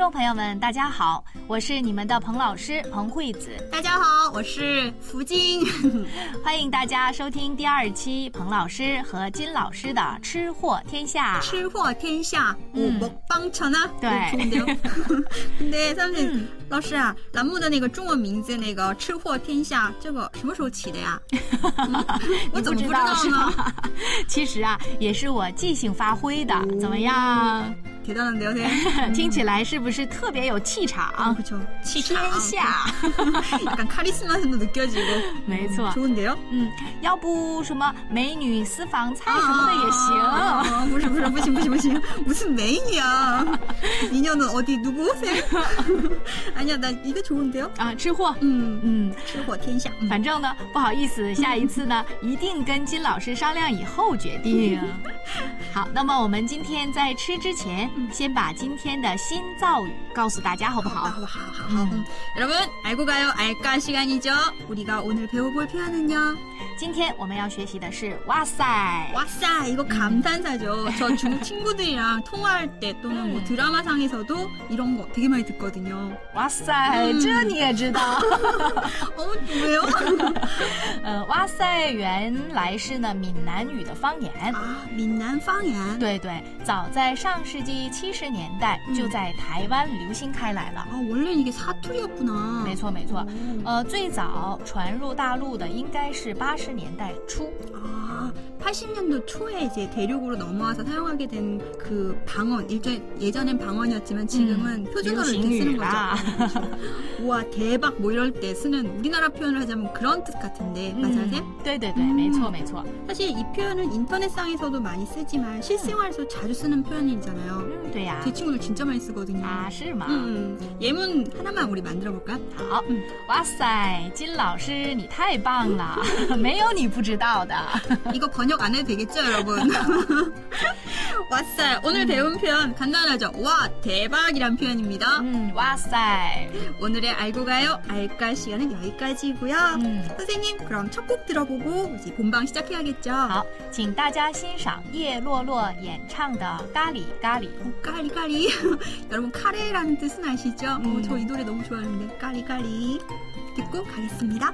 众朋友们，大家好，我是你们的彭老师彭惠子，大家好，我是福金，欢迎大家收听第二期彭老师和金老师的《吃货天下》。吃货天下，嗯我帮成啊，对좋은데요 对，他们嗯老师啊，栏目的那个中文名字那个“吃货天下”，这个什么时候起的呀？嗯我你怎么不知道道呢？是吗？其实啊，也是我即兴发挥的，怎么样？ 대 단한데요, 네. 听起来是不是特别有气场？ 그렇죠. 天 치场下， 약간 카리스마도 느껴지고. 没错 좋은데요? 嗯，要不什么美女私房菜什么的也行。 아, 不是不是不行不行不行 무슨 메인이야 인연은 어디 누구 오세요? 아니야 나 이거 좋은데요? 啊，吃货， 음 嗯， 吃货天下 음. 反正呢，不好意思，下一次呢，一定跟金老师商量以后决定。好，那么我们今天在吃之前， 先把今天的新造语告诉大家，好不好？ 하하하하. 음. 여러분 알고 가요 알까 시간이죠 우리가 오늘 배워볼 표현은요 今天我们要学习的是“哇塞 와싸 이거 감탄사죠 저 중국 친구들이랑 통화할 때 또는 뭐 음. 드라마상에서도 이런 거 되게 많이 듣거든요 哇塞，嗯这你也知道？ 어 왜요? 呃，哇塞，原来是呢闽南语的方言。 아闽南方言对对，早在上世纪七十年代嗯就在台湾流行开来了。 아 원래 이게 사투리였구나 没错没错， 오. 呃，最早传入大陆的应该是八十 年代初。啊, 80년도 초에 이제 대륙으로 넘어와서 사용하게 된 그 방언, 일전 예전엔 방언이었지만 지금은 음, 표준어로 이렇게 쓰는 유식유라. 거죠. 우와 대박 뭐 이럴 때 쓰는 우리나라 표현을 하자면 그런 뜻 같은데 맞아요, 쌤? 嗯，对对对， 음 没错没错。 사실 이 표현은 인터넷상에서도 많이 쓰지만 실생활에서 자주 쓰는 표현이잖아요. 嗯，对呀。 제 친구들 진짜 많이 쓰거든요. 啊，是吗？ 음, 예문 하나만 우리 만들어 볼까? 好，哇塞，金老师你太棒了，没有你不知道的。 이거 번역 안 해도 되겠죠, 여러분? 왔어요. 오늘 배운 표현 간단하죠? 와, 대박이란 표현입니다. 嗯，哇塞， 오늘의 알고 가요, 알까 시간은 여기까지고요. 嗯， 선생님, 그럼 첫 곡 들어보고 이제 본방 시작해야겠죠? 好，请大家欣赏叶落落演唱的《咖喱咖喱》。 어, 까리 까리. 여러분 카레라는 뜻은 아시죠? 어, 음. 저 이 노래 너무 좋아하는데 까리 까리 듣고 가겠습니다.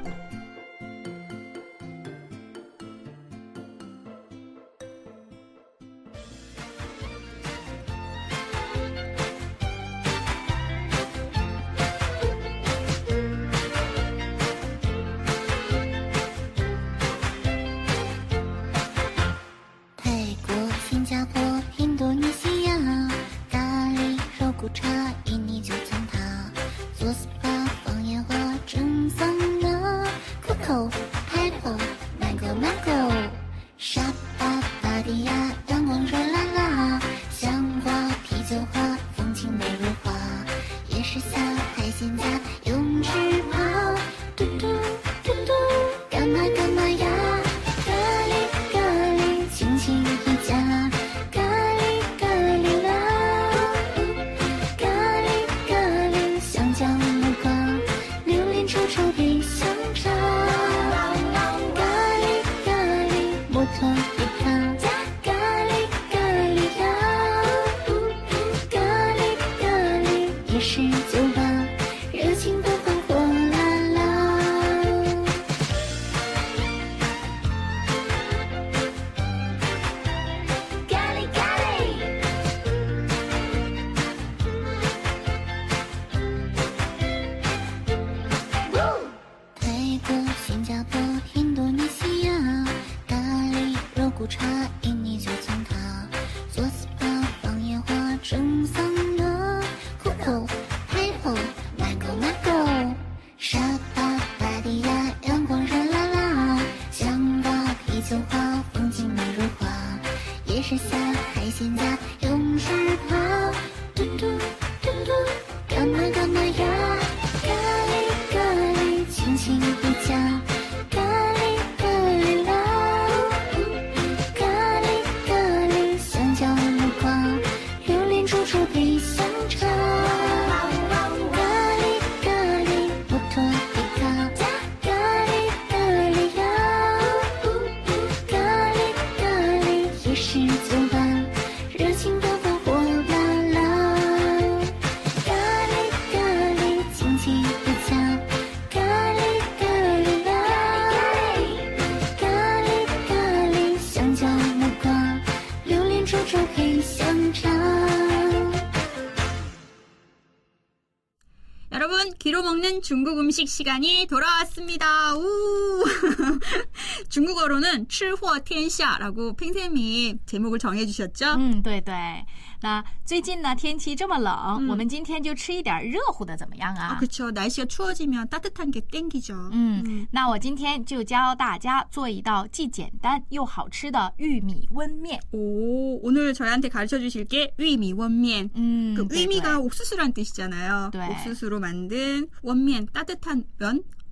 음식 시간이 돌아왔습니다. 우! 중국어로는 吃货天下라고 팽쌤이 제목을 정해주셨죠? 嗯，对对。那最近呢，天气这么冷，嗯我们今天就吃一点热乎的，怎么样 아, 啊？ 그쵸. 날씨가 추워지면 따뜻한 게 땡기죠. 嗯，那我今天就教大家做一道既简单又好吃的玉米温面。 오, 오늘 저희한테 가르쳐 주실 게 위미원면. 嗯， 그 对 위미가 对 옥수수란 뜻이잖아요. 네. 옥수수로 만든 원면, 따뜻한 면?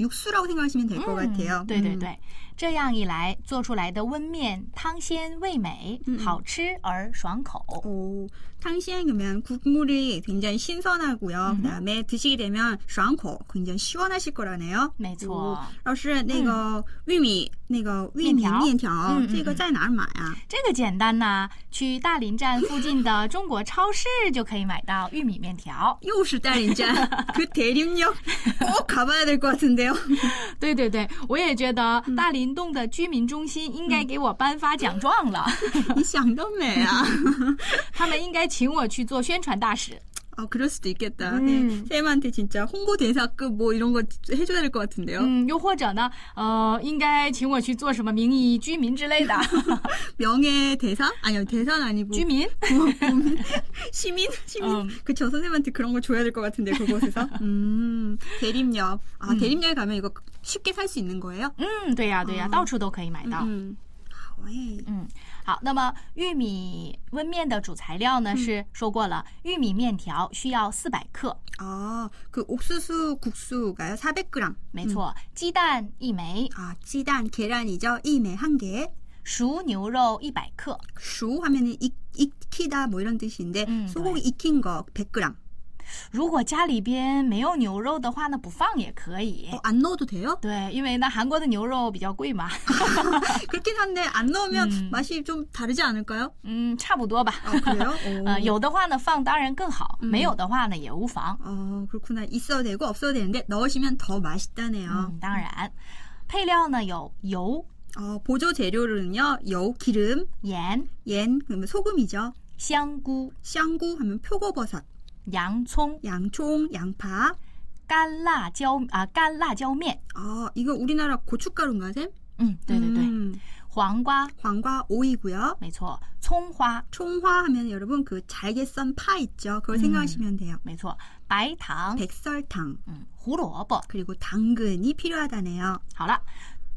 육수라고 생각하시면 될 것 嗯 같아요. 对对 음. 对，这样一来做出来的温面汤鲜味美，嗯嗯好吃而爽口。 오, 탕시엔 그러면 국물이 굉장히 신선하고요. 음. 그다음에 드시게 되면 爽口, 굉장히 시원하실 거라네요. 没错，老师，那个玉米， 那个玉米面条面条，嗯嗯这个在哪儿买啊？这个简单呐，去大林站附近的中国超市就可以买到玉米面条。又是代理站，그 대림역 꼭 가봐야 될 것 같은데요. 对对对，我也觉得大林洞的居民中心应该给我颁发奖状了，你想得美啊！他们应该请我去做宣传大使。 아, 그럴 수도 있겠다. 음. 네, 쌤한테 진짜 홍보 대사급 뭐 이런 거 해줘야 될 것 같은데요. 嗯，又或者呢，呃，应该请我去做什么民意居民之类的 명예 대사? 아니요, 대사는 아니고 居民。 시민? 시민? 음. 그쵸, 선생님한테 그런 거 줘야 될 것 같은데, 그곳에서. 음, 대림역. 아, 음. 대림역에 가면 이거 쉽게 살 수 있는 거예요? 嗯，对呀、对呀、哦到处都可以买到。 음. 好诶。嗯， 好，那么玉米温面的主材料呢、是说过了，玉米面条需要四百克， 아, 그 옥수수 국수가요? 400g. 没错，鸡蛋一枚， 아, 찌단, 계란이죠? 이메 한 개. 熟牛肉一百克， 슈 하면은 익, 익히다 뭐 이런 뜻인데 음, 소고기 익힌 거 100g. 如果家里边没有牛肉的话呢，不放也可以。 어, 안 넣어도 돼요? 对，因为呢，韩国的牛肉比较贵嘛， 그렇긴 한데 안 넣으면 음. 맛이 좀 다르지 않을까요? 嗯，差不多吧。 아, 그래요? 呃， 오. 有的话呢放当然更好，嗯没有的话呢也无妨。 어, 그렇구나. 있어도 되고 없어도 되는데 넣으시면 더 맛있다네요. 嗯，当然，配料呢有油、 어, 보조 재료로는요. 여, 기름, 盐、 옌, 그러면 소금이죠. 香菇、 샹구 하면 표고버섯, 洋葱、 양총, 양파. 干辣椒啊，干辣椒面。 아, 이거 우리나라 고춧가루인가, 쌤? 嗯，对对对， 음, 黄瓜， 黄瓜, 오이고요. 没错，葱花， 총화 하면 여러분 그 잘게 썬 파 있죠? 그걸 음. 생각하시면 돼요. 没错，白糖， 백설탕, 嗯，胡萝卜。 그리고 당근이 필요하다네요. 好了，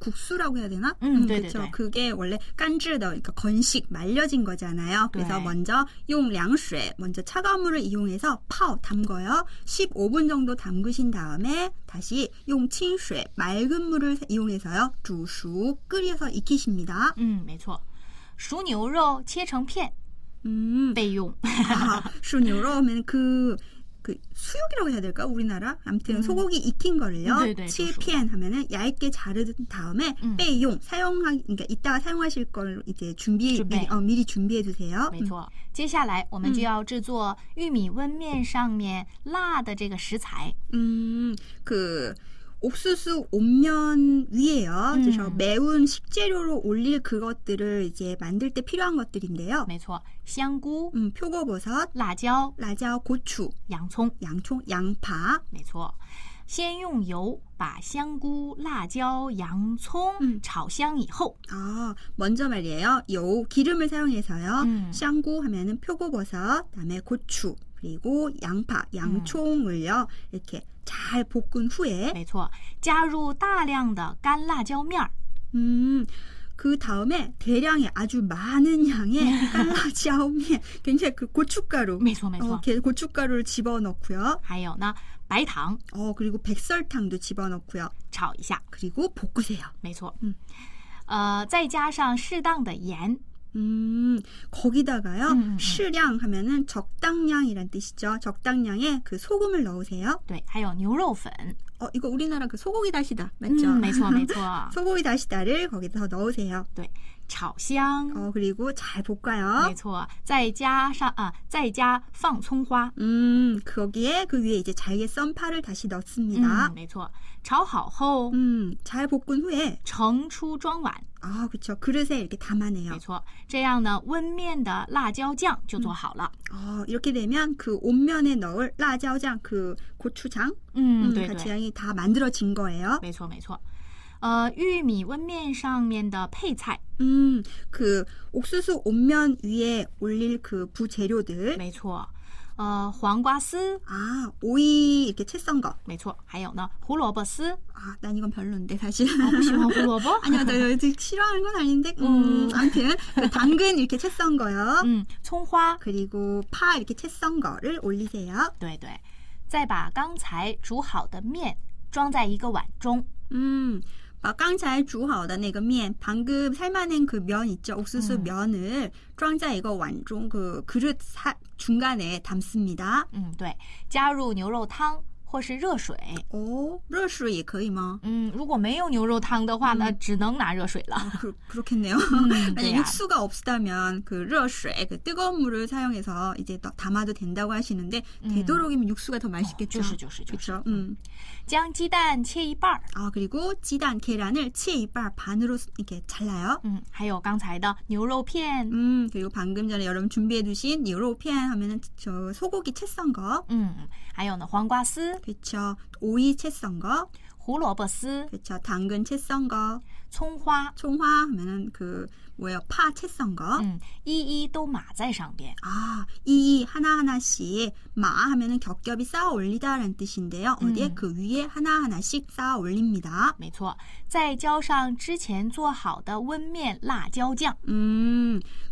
국수라고 해야 되나? 음, 그렇죠. 네네네. 그게 원래 깐즈더 그러니까 건식 말려진 거잖아요. 그래서 네. 먼저 용 량수에 먼저 차가운 물을 이용해서 파오 담궈요. 15분 정도 담그신 다음에 다시 용 칭수에 맑은 물을 이용해서요. 주수 끓여서 익히십니다. 嗯，没错，熟牛肉切成片 음, 备用。 아, 슈뉴로 하면 그, 그 수육이라고 해야 될까 우리나라 아무튼 음. 소고기 익힌 거를요 네네, 칠피엔 하면은 얇게 자른 다음에 음. 빼용 사용하 그러니까 이따가 사용하실 걸 이제 준비 준비. 미리, 어, 미리 준비해 두세요. 没错，接下来我们嗯就要制作玉米温面上面辣的这个食材。 음, 그 옥수수 온면 위에요. 음. 그래서 매운 식재료로 올릴 그것들을 이제 만들 때 필요한 것들인데요. 没错，香菇、 음, 표고버섯, 辣椒、 라자, 고추, 洋葱。 양총, 양파. 没错， 先用油把香菇、辣椒、洋葱嗯炒香以后， 아, 먼저 말이에요. 요 기름을 사용해서요. 음. 샹구 하면은 표고버섯, 그다음에 고추, 그리고 양파, 양총을요. 이렇게 잘 볶은 후에 没错，加入大量的干辣椒面儿， 음, 그 다음에 대량의 아주 많은 양의 깔라지아오미에 굉장히 그 고춧가루 没错没错 어, ， 이렇게 고춧가루를 집어넣고요. 还有呢白糖 어, 그리고 백설탕도 집어넣고요. 炒一下， 그리고 볶으세요. 没错，嗯，呃，再加上适当的盐， 음, 거기다가요. 음, 음, 음.适量 하면은 적당량이란 뜻이죠. 적당량의 그 소금을 넣으세요. 对，还有牛肉粉， 어, 이거 우리나라 그 소고기 다시다. 맞죠? 嗯，没错没错， 소고기 다시다를 거기다 넣으세요. 对，炒香， 어, 그리고 잘 没 볶아요. 错，再加上啊，再加放葱花， 음, 거기에 그 위에 이제 잘게 썬 파를 다시 넣습니다. 嗯，没错，炒好后 음, 잘 볶은 후에 盛出装碗， 아, 그쵸. 그릇에 이렇게 담아내요. 没错，这样呢，温面的辣椒酱就做好了。 어, 이렇게 되면 그 온면에 넣을 라자오장 그 고추장 嗯， 음, 对 같이 对， 양이 다 만들어진 거예요. 没错没错。呃，玉米温面上面的配菜， 음, 그 옥수수 온면 위에 올릴 그 부재료들 没错， 呃，黄瓜丝， 아, 오이 이렇게 채 썬 거. 没错，还有呢，胡萝卜丝。 아, 난 이건 별론데 사실. 哦，不喜欢胡萝卜？ 아니요, 나 이거 싫어하는 건 아닌데. 음, 음. 아무튼 그 당근 이렇게 채 썬 거요. 嗯，葱花， 그리고 파 이렇게 채 썬 거를 올리세요. 对对，再把刚才煮好的面装在一个碗中。 음, 아, 깡잘 주하오다 내가 면 방금 삶아낸 그 면 있죠 옥수수 음. 면을 庄자 이거 완종 그 그릇 사, 중간에 담습니다. 嗯，对，加入牛肉汤 或是热水。 오, 热水也可以吗?嗯，如果没有牛肉汤的话呢，只能拿热水了。 그, 그렇겠네요. 嗯，对 만약 呀、 육수가 없다면 그热水, 그 뜨거운 물을 사용해서 이제 또 담아도 된다고 하시는데 음. 되도록이면 육수가 더 맛있겠죠. 就是就是就是 그렇죠. 음. 将鸡蛋切一半儿。 아 그리고 지단 계란을 치에 이빨 반으로 이렇게 잘라요. 嗯，还有刚才的牛肉片。 음 그리고 방금 전에 여러분 준비해두신 유로피안 하면은 저 소고기 채 썬 거. 嗯，还有呢，黄瓜丝、 그쵸. 오이 채 썬 거. 胡萝卜丝、 그쵸. 당근 채 썬 거. 葱花， 총화 하면은 그 뭐예요? 파 채 썬 거. 嗯，一一都码在上边。 아, 이 하나하나씩 마 하면은 겹겹이 쌓아 올리다라는 뜻인데요. 어디에 음. 그 위에 하나하나씩 쌓아 올립니다. 没错，再浇上之前做好的温面辣椒酱。 음,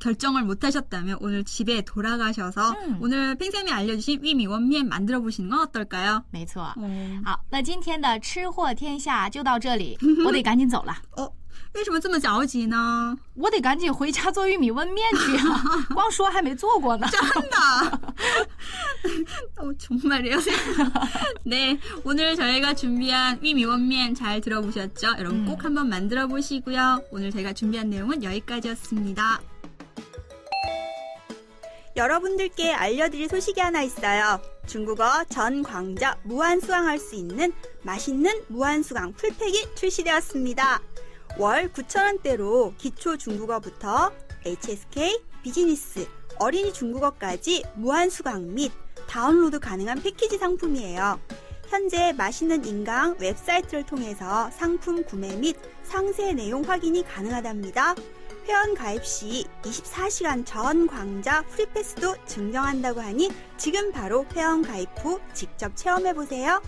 결정을 못 하셨다면 오늘 집에 돌아가셔서 음. 오늘 팽쌤이 알려주신 위미 원면 만들어 보시는 건 어떨까요? 没错。 어, 好，那今天的吃货天下就到这里，我得赶紧走了， 어, 为什么这么着急呢?我得赶紧回家做玉米温面去啊！光说还没做过呢。 한다. 어, 정말이에요. 네, 오늘 저희가 준비한 위미원면 잘 들어보셨죠? 여러분 음. 꼭 한번 만들어 보시고요. 오늘 저희가 준비한 내용은 여기까지였습니다. 여러분들께 알려드릴 소식이 하나 있어요. 중국어 전 광자 무한 수강할 수 있는 맛있는 무한 수강 풀팩이 출시되었습니다. 월 9,000원대로 기초 중국어부터 HSK, 비즈니스, 어린이 중국어까지 무한 수강 및 다운로드 가능한 패키지 상품이에요. 현재 맛있는 인강 웹사이트를 통해서 상품 구매 및 상세 내용 확인이 가능하답니다. 회원 가입 시 24시간 전 광자 프리패스도 증정한다고 하니 지금 바로 회원 가입 후 직접 체험해보세요.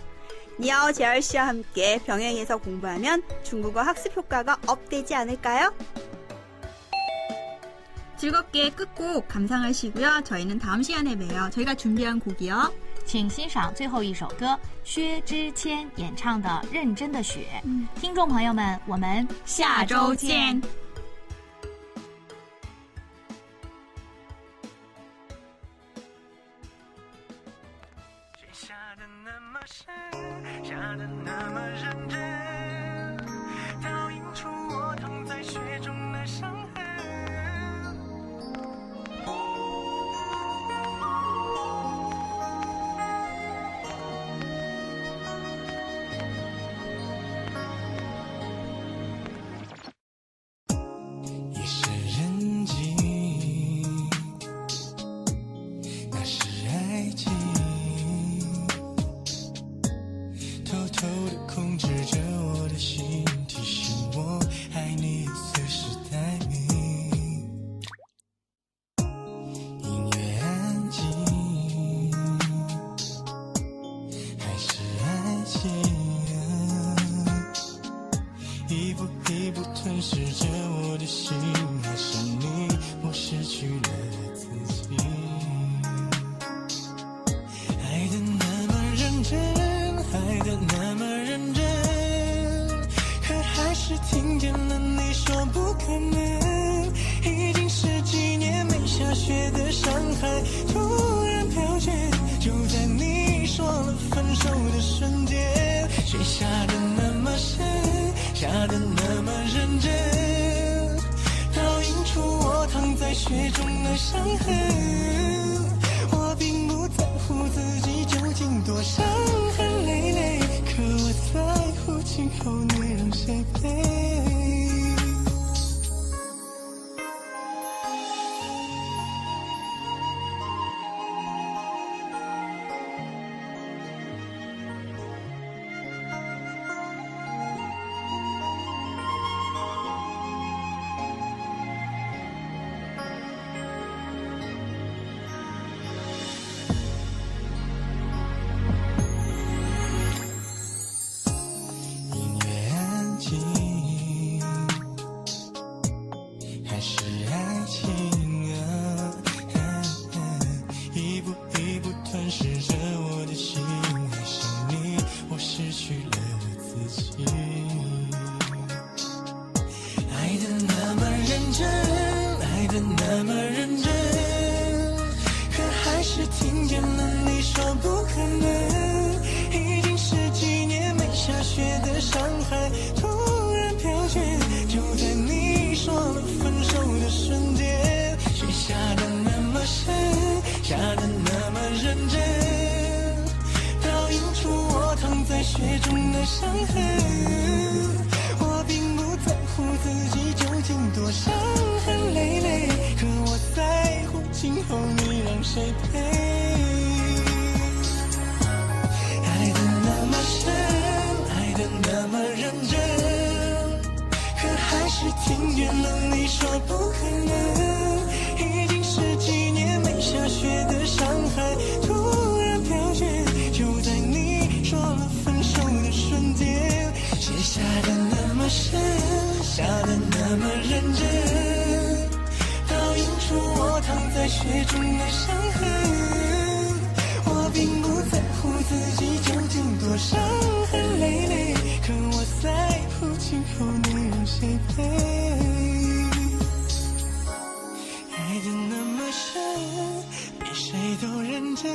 니아오 제알 씨와 함께 병행해서 공부하면 중국어 학습 효과가 업되지 않을까요? 즐겁게 끝곡 감상하시고요. 저희는 다음 시간에 봬요. 저희가 준비한 곡이요. 请欣赏最后一首歌，薛之谦演唱的《认真的雪》。听众朋友们，我们下周见。 下的那么认真。偷的控制着下的那么深，下的那么认真，倒映出我躺在雪中的伤痕。我并不在乎自己究竟多伤痕累累，可我在乎今后你让谁陪。那么认真，可还是听见了你说不可能。已经十几年没下雪的上海，突然飘雪，就在你说了分手的瞬间，雪下的那么深，下的那么认真，倒映出我躺在雪中的伤痕。我并不在乎自己究竟多伤伤累累，可我在乎今后你让谁陪。谁陪。爱的那么深，比谁都认真，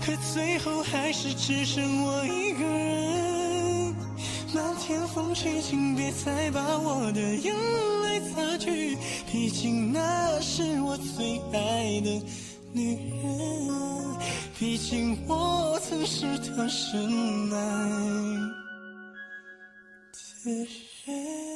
可最后还是只剩我一个人。漫天风吹，请别再把我的眼泪擦去，毕竟那是我最爱的女人，毕竟我曾是她深爱的人 Yeah.